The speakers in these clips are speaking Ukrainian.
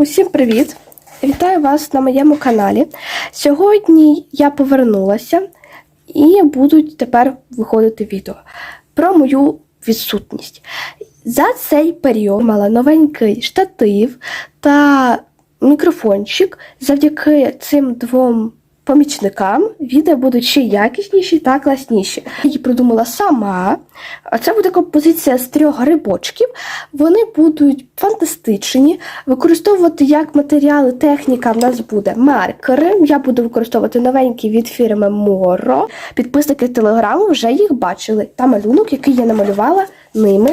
Усім привіт! Вітаю вас на моєму каналі. Сьогодні я повернулася і будуть тепер виходити відео про мою відсутність. За цей період мала новенький штатив та мікрофончик. Завдяки цим двом помічникам відео будуть ще якісніші та класніші. Її придумала сама. Це буде композиція з трьох грибочків. Вони будуть фантастичні. Використовувати як матеріали техніка в нас буде маркери. Я буду використовувати новенькі від фірми Моро. Підписники телеграму вже їх бачили. Та малюнок, який я намалювала ними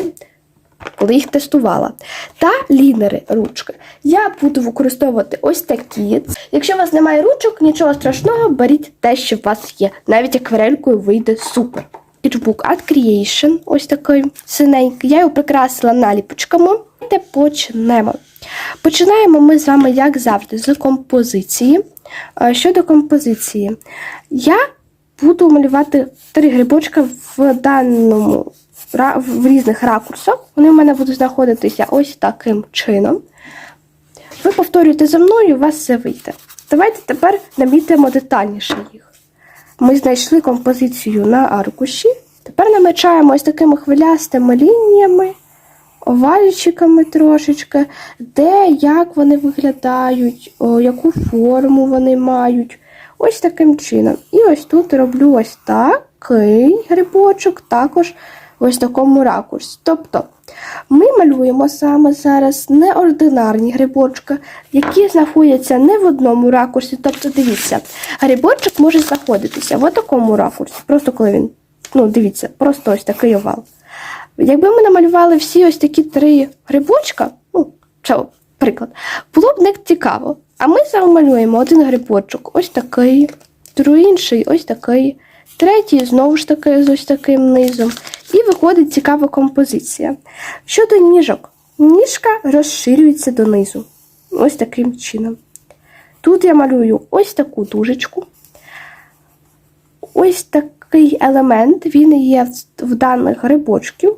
коли їх тестувала. Та лінери ручки. Я буду використовувати ось такі. Якщо у вас немає ручок, нічого страшного, беріть те, що у вас є. Навіть акварелькою вийде супер. Sketchbook Art Creation, ось такий синенький. Я його прикрасила наліпочками. Давайте почнемо. Починаємо ми з вами, як завжди, з композиції. Е, Щодо композиції, я буду малювати три грибочка в даному в різних ракурсах. Вони в мене будуть знаходитися ось таким чином. Ви повторюєте за мною, у вас все вийде. Давайте тепер намітимо детальніше їх. Ми знайшли композицію на аркуші. Тепер намічаємо ось такими хвилястими лініями, овальчиками трошечки, де як вони виглядають, яку форму вони мають. Ось таким чином. І ось тут роблю ось такий грибочок, також ось такому ракурсі. Тобто ми малюємо саме зараз неординарні грибочки, які знаходяться не в одному ракурсі. Тобто, дивіться, грибочок може знаходитися в такому ракурсі, просто коли він, ну, дивіться, просто ось такий овал. Якби ми намалювали всі ось такі три грибочка, ну, це приклад, було б не цікаво. А ми замалюємо один грибочок, ось такий, другий інший ось такий, третій знову ж таки з ось таким низом. І виходить цікава композиція. Щодо ніжок, ніжка розширюється донизу. Ось таким чином. Тут я малюю ось таку дужечку. Ось такий елемент, він є в- даних грибочків.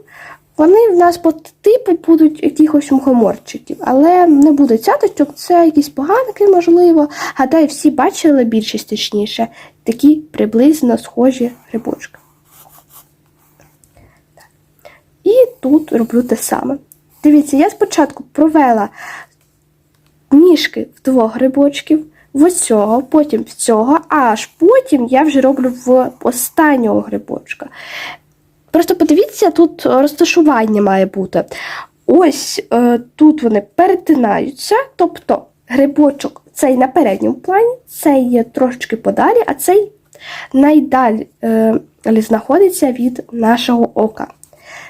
Вони в нас по типу будуть якихось мухоморчиків, але не буде цяточок, це якісь поганки, можливо. Гадаю, всі бачили більшість точніше, такі приблизно схожі грибочки. І тут роблю те саме. Дивіться, я спочатку провела ніжки в двох грибочків, в цього, потім в цього, аж потім я вже роблю в останнього грибочка. Просто подивіться, тут розташування має бути. Ось е, тут вони перетинаються, тобто грибочок цей на передньому плані, цей є трошечки подалі, а цей найдалі е, знаходиться від нашого ока.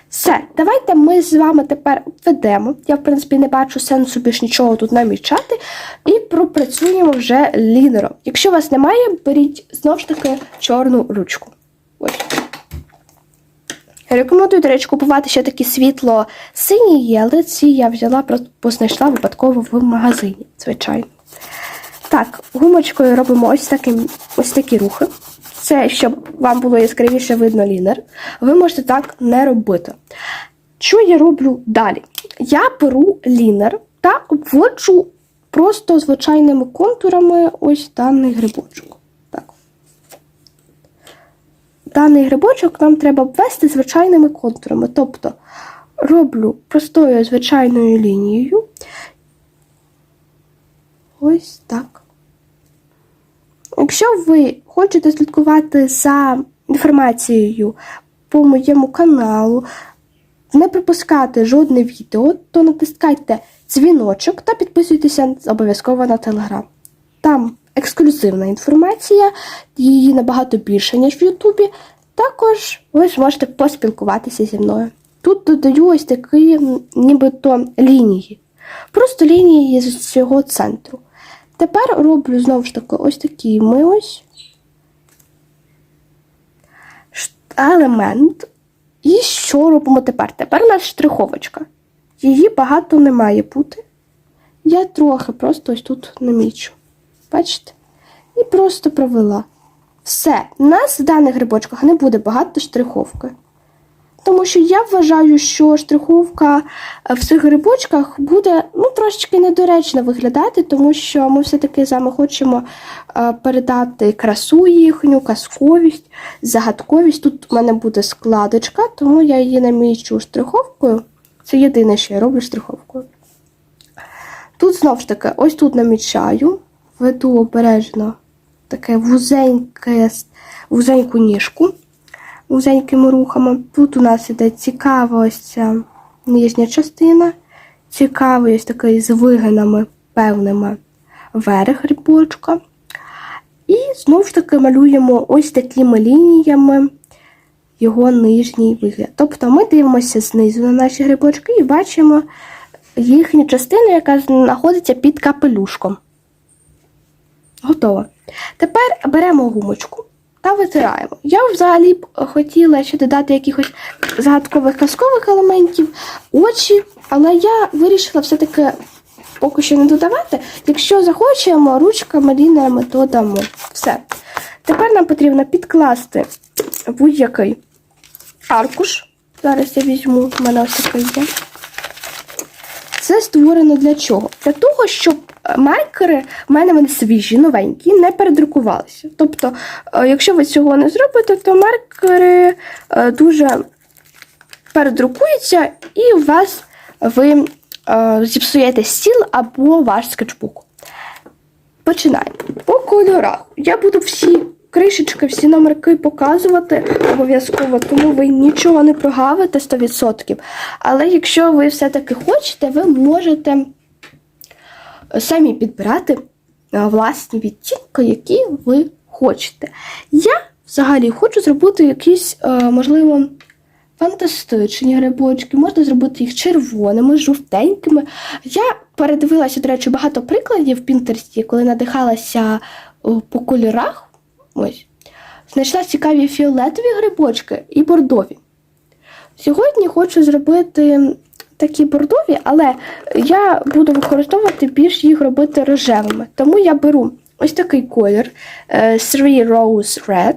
Все, давайте ми з вами тепер введемо. Я, в принципі, не бачу сенсу більш нічого тут намічати. І пропрацюємо вже лінером. Якщо у вас немає, беріть знову ж таки чорну ручку. Ось. Рекомендую, до речі, купувати ще такі світло сині є, але ці я взяла, просто бо знайшла випадково в магазині, звичайно. Так, гумочкою робимо ось, таким, ось такі рухи. Це щоб вам було яскравіше видно лінер. Ви можете так не робити. Що я роблю далі? Я беру лінер та обводжу просто звичайними контурами ось даний грибочок. Так. Даний грибочок нам треба обвести звичайними контурами. Тобто роблю простою звичайною лінією. Ось так. Якщо ви хочете слідкувати за інформацією по моєму каналу, не пропускати жодне відео, то натискайте дзвіночок та підписуйтеся обов'язково на телеграм. Там ексклюзивна інформація, її набагато більше, ніж в Ютубі. Також ви ж можете поспілкуватися зі мною. Тут додаю ось такі нібито лінії. Просто лінії з цього центру. Тепер роблю знову ж таки ось такі ми ось елемент. І що робимо тепер? Тепер у нас штриховочка. Її багато не має бути. Я трохи просто ось тут намічу. Бачите? І просто провела. Все, у нас в даних грибочках не буде багато штриховки. Тому що я вважаю, що штриховка е, в цих грибочках буде ну, трошечки недоречно виглядати, тому що ми все-таки з вами хочемо е, передати красу їхню, казковість, загадковість. Тут у мене буде складочка, тому я її намічу штриховкою. Це єдине, що я роблю штриховкою. Тут знову ж таки, ось тут намічаю, веду обережно таке вузеньке, вузеньку ніжку вузенькими рухами. Тут у нас іде цікава нижня частина, цікавий такий з вигинами певними верх рибочка. І знову ж таки малюємо ось такими лініями його нижній вигляд. Тобто ми дивимося знизу на наші грибочки і бачимо їхню частину, яка знаходиться під капелюшком. Готово. Тепер беремо гумочку та витираємо. Я взагалі б хотіла ще додати якихось загадкових казкових елементів, очі, але я вирішила все-таки поки що не додавати. Якщо захочемо, ручками лініями додамо. Все. Тепер нам потрібно підкласти будь-який аркуш. Зараз я візьму, в мене ось такий є. Це створено для чого? Для того, щоб е, маркери в мене вони свіжі, новенькі, не передрукувалися. Тобто, е, якщо ви цього не зробите, то маркери е, дуже передрукуються, і у вас ви зіпсуєте стіл або ваш скетчбук. Починаємо. По кольорах. Я буду всі кришечки, всі номерки показувати обов'язково, тому ви нічого не прогавите 100%. Але якщо ви все-таки хочете, ви можете самі підбирати е, власні відтінки, які ви хочете. Я взагалі хочу зробити якісь, е, можливо, фантастичні грибочки, можна зробити їх червоними, жовтенькими. Я передивилася, до речі, багато прикладів в Пінтерсті, коли надихалася по кольорах. Ось. Знайшла цікаві фіолетові грибочки і бордові. Сьогодні хочу зробити такі бордові, але я буду використовувати більш їх робити рожевими. Тому я беру ось такий колір е, Three Rose Red.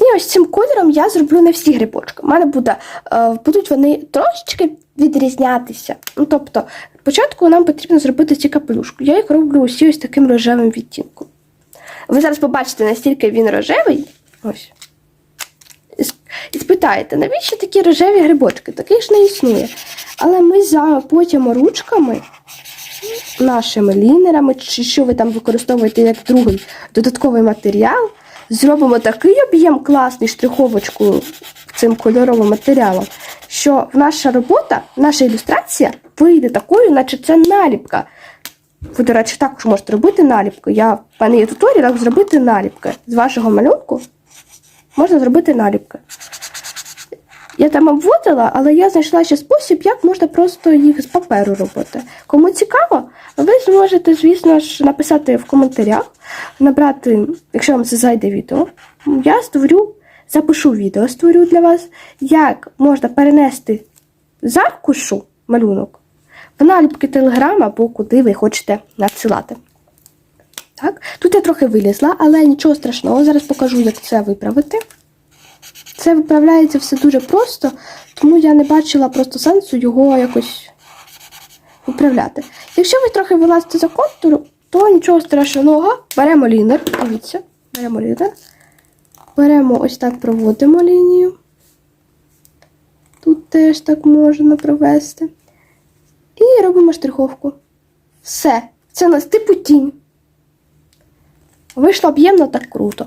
І ось цим кольором я зроблю не всі грибочки. У мене буде, е, будуть вони трошечки відрізнятися. Ну, тобто, спочатку нам потрібно зробити ці капелюшки. Я їх роблю усі ось таким рожевим відтінком. Ви зараз побачите, настільки він рожевий. Ось. І спитаєте, навіщо такі рожеві грибочки? Таких ж не існує. Але ми за потім ручками, нашими лінерами, чи що ви там використовуєте як другий додатковий матеріал, зробимо такий об'єм класний штриховочкою цим кольоровим матеріалом, що наша робота, наша ілюстрація вийде такою, наче це наліпка. Ви, до речі, також можете робити наліпки. Я, в мене є туторіал, як зробити наліпки. З вашого малюнку можна зробити наліпки. Я там обводила, але я знайшла ще спосіб, як можна просто їх з паперу робити. Кому цікаво, ви зможете, звісно ж, написати в коментарях, набрати, якщо вам це зайде відео, я створю, запишу відео, створю для вас, як можна перенести з аркушу малюнок в наліпки Телеграм або куди ви хочете надсилати. Так, тут я трохи вилізла, але нічого страшного. Зараз покажу, як це виправити. Це виправляється все дуже просто, тому я не бачила просто сенсу його якось виправляти. Якщо ви трохи вилазите за контур, то нічого страшного. Беремо лінер, дивіться, беремо лінер. Беремо ось так, проводимо лінію. Тут теж так можна провести. І робимо штриховку. Все. Це у нас типу тінь. Вийшло об'ємно так круто.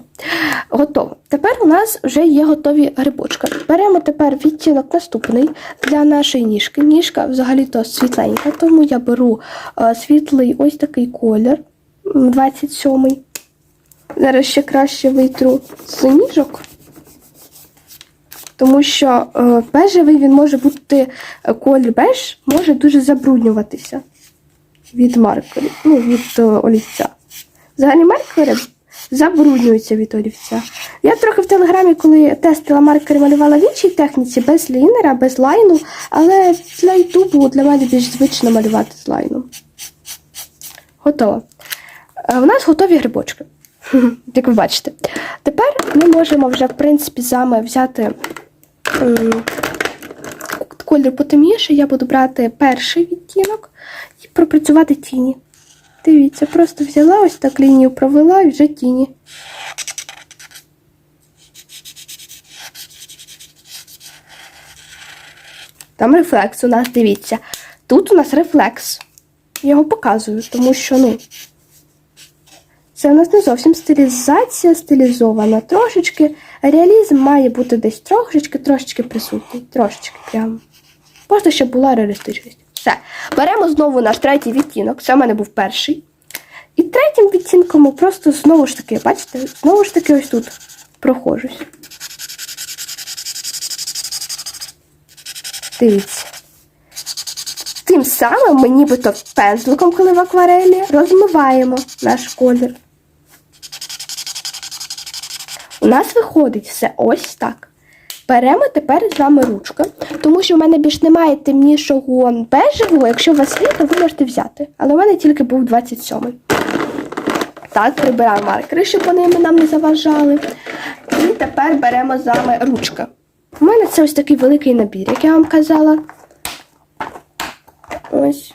Готово. Тепер у нас вже є готові грибочки. Беремо тепер відтінок наступний для нашої ніжки. Ніжка взагалі-то світленька, тому я беру е, світлий ось такий колір, 27-й. Зараз ще краще витру з ніжок. Тому що е, бежевий він може бути е, колір беж може дуже забруднюватися від маркерів, ну, від е, олівця. Взагалі маркери забруднюються від олівця. Я трохи в телеграмі, коли тестила маркери, малювала в іншій техніці, без лінера, без лайну, але для Ютубу для мене більш звично малювати з лайном. Готово. У нас готові грибочки, як ви бачите. Тепер ми можемо вже, в принципі, з взяти колір потемніше. Я буду брати перший відтінок і пропрацювати тіні. Дивіться, просто взяла ось так лінію провела і вже тіні. Там рефлекс у нас, дивіться. Тут у нас рефлекс. Я його показую, тому що, ну. Це у нас не зовсім стилізація стилізована. Трошечки. Реалізм має бути десь трошечки, трошечки присутній. Трошечки прямо. Просто щоб була реалістичність. Все. Беремо знову наш третій відтінок. Це в мене був перший. І третім відтінком ми просто знову ж таки, бачите, знову ж таки ось тут прохожусь. Дивіться. Тим самим ми нібито пензликом, коли в акварелі, розмиваємо наш колір. У нас виходить все ось так. Беремо тепер з вами ручка, тому що в мене більш немає темнішого бежевого. Якщо у вас є, то ви можете взяти. Але в мене тільки був 27-й. Так, прибираємо маркери, щоб вони нам не заважали. І тепер беремо з вами ручка. У мене це ось такий великий набір, як я вам казала. Ось.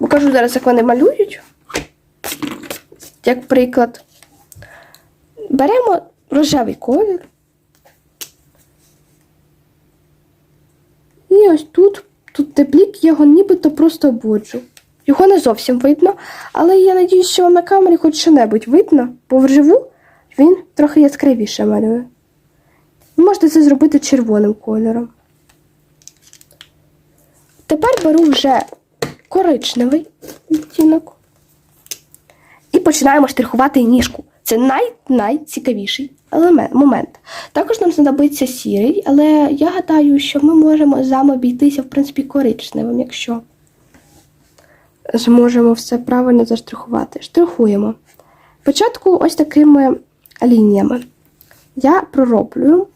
Покажу зараз, як вони малюють. Як приклад. Беремо рожевий колір. І ось тут, тут теплік, я його нібито просто обводжу. Його не зовсім видно, але я надіюсь, що на камері хоч що-небудь видно, бо вживу він трохи яскравіше малює. Ви можете це зробити червоним кольором. Тепер беру вже коричневий відтінок і починаємо штрихувати ніжку. Це най-найцікавіший елемент, момент. Також нам знадобиться сірий, але я гадаю, що ми можемо з обійтися, в принципі, коричневим, якщо зможемо все правильно заштрихувати. Штрихуємо. Спочатку ось такими лініями. Я пророблю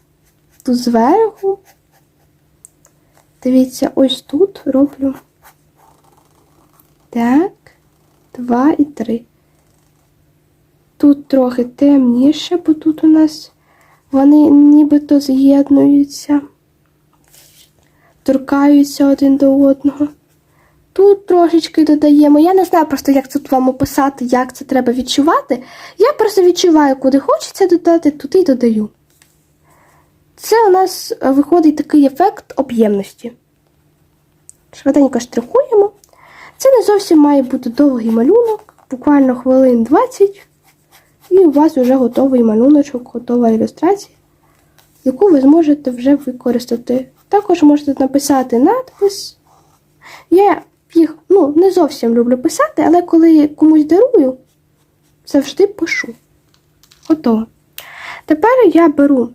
тут зверху. Дивіться, ось тут роблю. Так, два і три. Тут трохи темніше, бо тут у нас вони нібито з'єднуються, торкаються один до одного. Тут трошечки додаємо. Я не знаю просто, як тут вам описати, як це треба відчувати. Я просто відчуваю, куди хочеться додати, туди й додаю. Це у нас виходить такий ефект об'ємності. Швиденько штрихуємо. Це не зовсім має бути довгий малюнок, буквально хвилин 20, і у вас вже готовий малюночок, готова ілюстрація, яку ви зможете вже використати. Також можете написати надпис. Я їх ну, не зовсім люблю писати, але коли комусь дарую, завжди пишу. Готово. Тепер я беру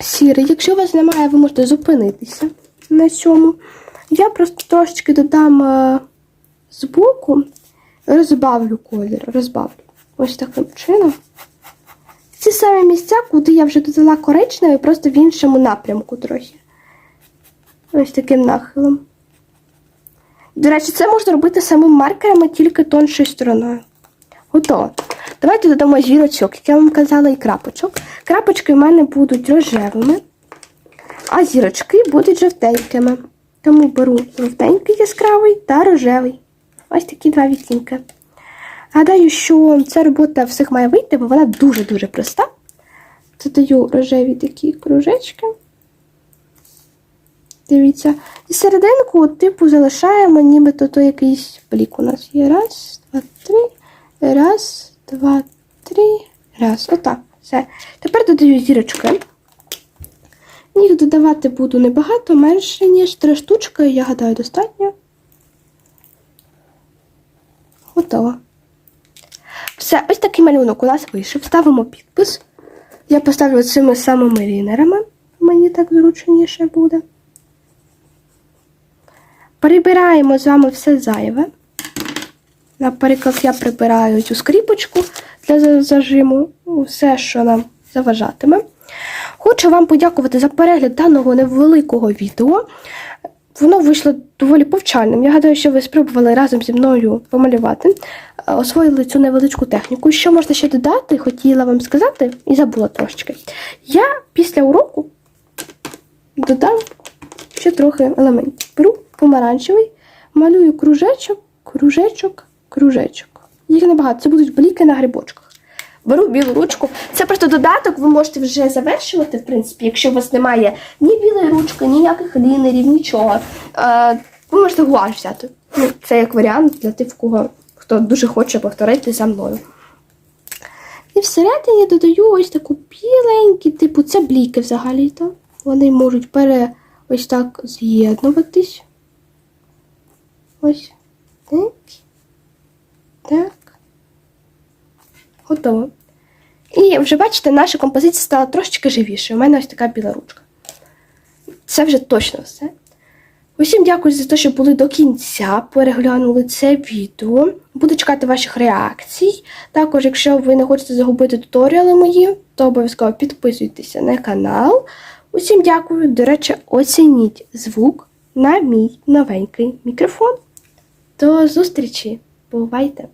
сірий. Якщо у вас немає, ви можете зупинитися на цьому. Я просто трошечки додам е, збоку, розбавлю колір, розбавлю. Ось таким чином. Ці самі місця, куди я вже додала коричневий, просто в іншому напрямку трохи. Ось таким нахилом. До речі, це можна робити самим маркерами, тільки тоншою стороною. Готово. Давайте додамо зірочок, як я вам казала, і крапочок. Крапочки в мене будуть рожевими, а зірочки будуть жовтенькими. Тому беру жовтенький яскравий та рожевий. Ось такі два відтінки. Гадаю, що ця робота всіх має вийти, бо вона дуже-дуже проста. Додаю рожеві такі кружечки. Дивіться. І серединку, типу, залишаємо, нібито то якийсь блік у нас є. Раз, два, три. Раз, два, три. Раз. Отак. Все. Тепер додаю зірочки. Їх додавати буду небагато, менше, ніж три штучки, я гадаю, достатньо. Готово. Все, ось такий малюнок у нас вийшов. Ставимо підпис. Я поставлю цими самими лінерами. Мені так зручніше буде. Прибираємо з вами все зайве. Наприклад, я прибираю цю скріпочку для зажиму, все, що нам заважатиме. Хочу вам подякувати за перегляд даного невеликого відео. Воно вийшло доволі повчальним. Я гадаю, що ви спробували разом зі мною помалювати, е, освоїли цю невеличку техніку. Що можна ще додати, хотіла вам сказати і забула трошечки. Я після уроку додам ще трохи елементів. Беру помаранчевий, малюю кружечок, кружечок, кружечок. Їх небагато, це будуть бліки на грибочках. Беру білу ручку. Це просто додаток, ви можете вже завершувати, в принципі, якщо у вас немає ні білої ручки, ніяких лінерів, нічого. Е, ви можете гуаш взяти. Ну, це як варіант для тих, кого хто дуже хоче повторити за мною. І всередині додаю ось таку біленькі, типу, це бліки взагалі-то. Вони можуть пере ось так з'єднуватись. Ось. Так. Так. Готово. І вже бачите, наша композиція стала трошечки живішою. У мене ось така біла ручка. Це вже точно все. Усім дякую за те, що були до кінця, переглянули це відео. Буду чекати ваших реакцій. Також, якщо ви не хочете загубити туторіали мої, то обов'язково підписуйтеся на канал. Усім дякую. До речі, оцініть звук на мій новенький мікрофон. До зустрічі! Бувайте!